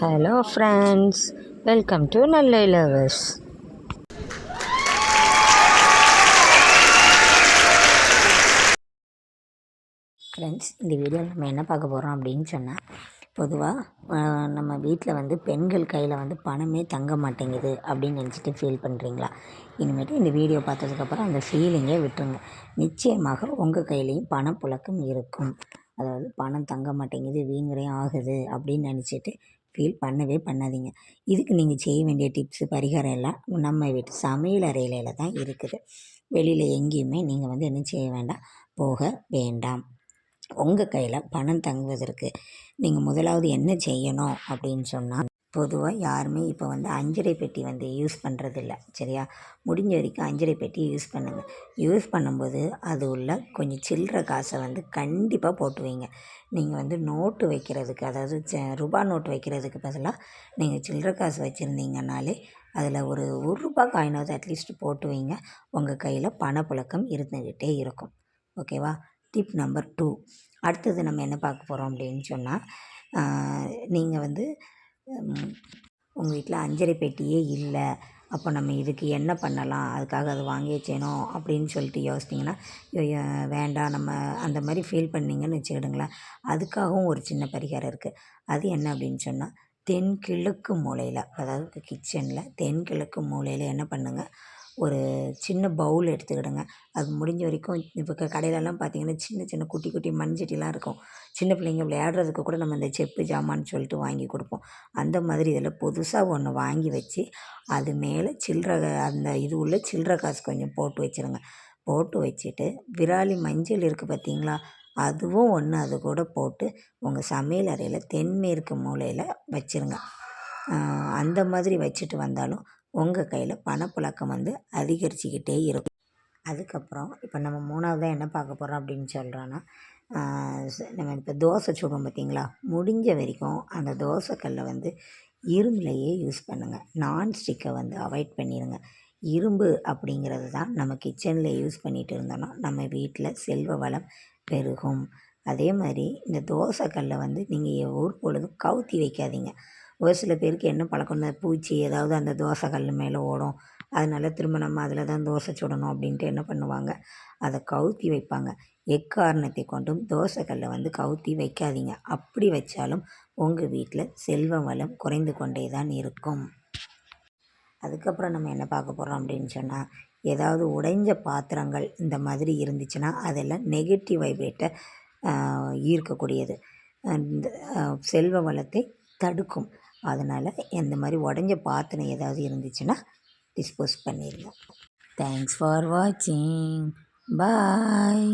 Hello friends welcome to நல்ல lovers friends இந்த வீடியோவில் நம்ம என்ன பார்க்க போகிறோம் அப்படின்னு சொன்னால் பொதுவாக நம்ம வீட்டில் வந்து பெண்கள் கையில் வந்து பணமே தங்க மாட்டேங்குது அப்படின்னு நினச்சிட்டு ஃபீல் பண்ணுறீங்களா இனிமேட்டு இந்த வீடியோ பார்த்ததுக்கப்புறம் அந்த ஃபீலிங்கே விட்டுருங்க. நிச்சயமாக உங்கள் கையிலையும் பணப்புழக்கம் இருக்கும். அதாவது பணம் தங்க மாட்டேங்குது வீண்விரையும் ஆகுது அப்படின்னு நினச்சிட்டு ஃபீல் பண்ணவே பண்ணாதீங்க. இதுக்கு நீங்கள் செய்ய வேண்டிய டிப்ஸு பரிகாரம் எல்லாம் நம்ம வீட்டு சமையல் அறையில தான் இருக்குது. வெளியில் எங்கேயுமே நீங்கள் வந்து என்ன செய்ய வேண்டாம் போக வேண்டாம். உங்கள் கையில் பணம் தங்குவதற்கு நீங்கள் முதலாவது என்ன செய்யணும் அப்படின்னு சொன்னால் பொதுவாக யாருமே இப்போ வந்து அஞ்சரை பெட்டி வந்து யூஸ் பண்ணுறதில்ல சரியா? முடிஞ்ச வரைக்கும் அஞ்சரை பெட்டி யூஸ் பண்ணுங்கள் யூஸ் பண்ணும்போது அது உள்ள கொஞ்சம் சில்லற காசை வந்து கண்டிப்பாக போட்டு வைங்க நீங்கள் வந்து நோட்டு வைக்கிறதுக்கு அதாவது ச ரூபா நோட்டு வைக்கிறதுக்கு பதிலாக நீங்கள் சில்லற காசு வச்சுருந்தீங்கனாலே அதில் ஒரு ஒரு ரூபா காயினாவது அட்லீஸ்ட் போட்டு வைங்க உங்கள் கையில் பணப்புழக்கம் இருந்துக்கிட்டே இருக்கும். ஓகேவா டிப் நம்பர் டூ அடுத்தது நம்ம என்ன பார்க்க போகிறோம் அப்படின்னு சொன்னால் நீங்கள் வந்து உங்கள் வீட்டில் அஞ்சரை பெட்டியே இல்லை. அப்போ நம்ம இதுக்கு என்ன பண்ணலாம்? அதுக்காக அது வாங்கி வச்சேனோ அப்படின்னு சொல்லிட்டு யோசிச்சிங்கன்னா வேண்டாம். நம்ம அந்த மாதிரி ஃபீல் பண்ணிங்கன்னு வச்சுக்கிடுங்களேன். அதுக்காகவும் ஒரு சின்ன பரிகாரம் இருக்குது அது என்ன அப்படின்னு சொன்னால் தென்கிழக்கு மூலையில் அதாவது கிச்சனில் தென்கிழக்கு மூலையில் என்ன பண்ணுங்கள் ஒரு சின்ன பவுல் எடுத்துக்கிடுங்க. அது முடிஞ்ச வரைக்கும் இப்போ கடையிலலாம் பார்த்திங்கன்னா சின்ன சின்ன குட்டி குட்டி மண் சட்டிலாம் இருக்கும். சின்ன பிள்ளைங்க விளையாடுறதுக்கு கூட நம்ம இந்த செப்பு ஜாமான்னு சொல்லிட்டு வாங்கி கொடுப்போம். அந்த மாதிரி இதில் புதுசாக ஒன்று வாங்கி வச்சு அது மேலே சில்லற அந்த இது உள்ள சில்லற காசு கொஞ்சம் போட்டு வச்சுருங்க. போட்டு வச்சுட்டு விராலி மஞ்சள் இருக்குது பார்த்தீங்களா அதுவும் ஒன்று அது கூட போட்டு உங்கள் சமையல் அறையில் தென்மேற்கு மூலையில் வச்சுருங்க. அந்த மாதிரி வச்சுட்டு வந்தாலும் உங்கள் கையில் பணப்புழக்கம் வந்து அதிகரிச்சுக்கிட்டே இருக்கும். அதுக்கப்புறம் இப்போ நம்ம மூணாவதாக என்ன பார்க்க போகிறோம் அப்படின்னு சொல்கிறோன்னா நம்ம இப்போ தோசை சுடும் பார்த்திங்களா முடிஞ்ச வரைக்கும் அந்த தோசைக்கல்லை வந்து இரும்புலையே யூஸ் பண்ணுங்கள் நான்ஸ்டிக்கை வந்து அவாய்ட் பண்ணிடுங்க இரும்பு அப்படிங்கிறது தான் நம்ம கிச்சனில் யூஸ் பண்ணிகிட்டு இருந்தோன்னா நம்ம வீட்டில் செல்வ வளம் பெருகும். அதே மாதிரி இந்த தோசைக்கல்லை வந்து நீங்கள் ஒரு பொழுதும் கவுத்தி வைக்காதீங்க. ஒரு சில பேருக்கு என்ன பழக்கம்னா பூச்சி ஏதாவது அந்த தோசை கல் மேலே ஓடும். அதனால திரும்ப நம்ம அதில் தான் தோசை சுடணும் அப்படின்ட்டு என்ன பண்ணுவாங்க? அதை கவுத்தி வைப்பாங்க. எக்காரணத்தை கொண்டும் தோசைக்கல்லை வந்து கவுத்தி வைக்காதீங்க. அப்படி வச்சாலும் உங்கள் வீட்டில் செல்வ வளம் குறைந்து கொண்டே தான் இருக்கும். அதுக்கப்புறம் நம்ம என்ன பார்க்க போகிறோம் அப்படின்னு சொன்னால் ஏதாவது உடைஞ்ச பாத்திரங்கள் இந்த மாதிரி இருந்துச்சுன்னா அதெல்லாம் நெகட்டிவ் வைப்ரேட்டை ஈர்க்கக்கூடியது. இந்த செல்வ வளத்தை தடுக்கும். அதனால் இந்த மாதிரி உடஞ்ச பாத்திரம் ஏதாவது இருந்துச்சுன்னா டிஸ்போஸ் பண்ணிடுங்க தேங்க்ஸ் ஃபார் வாட்சிங் பாய்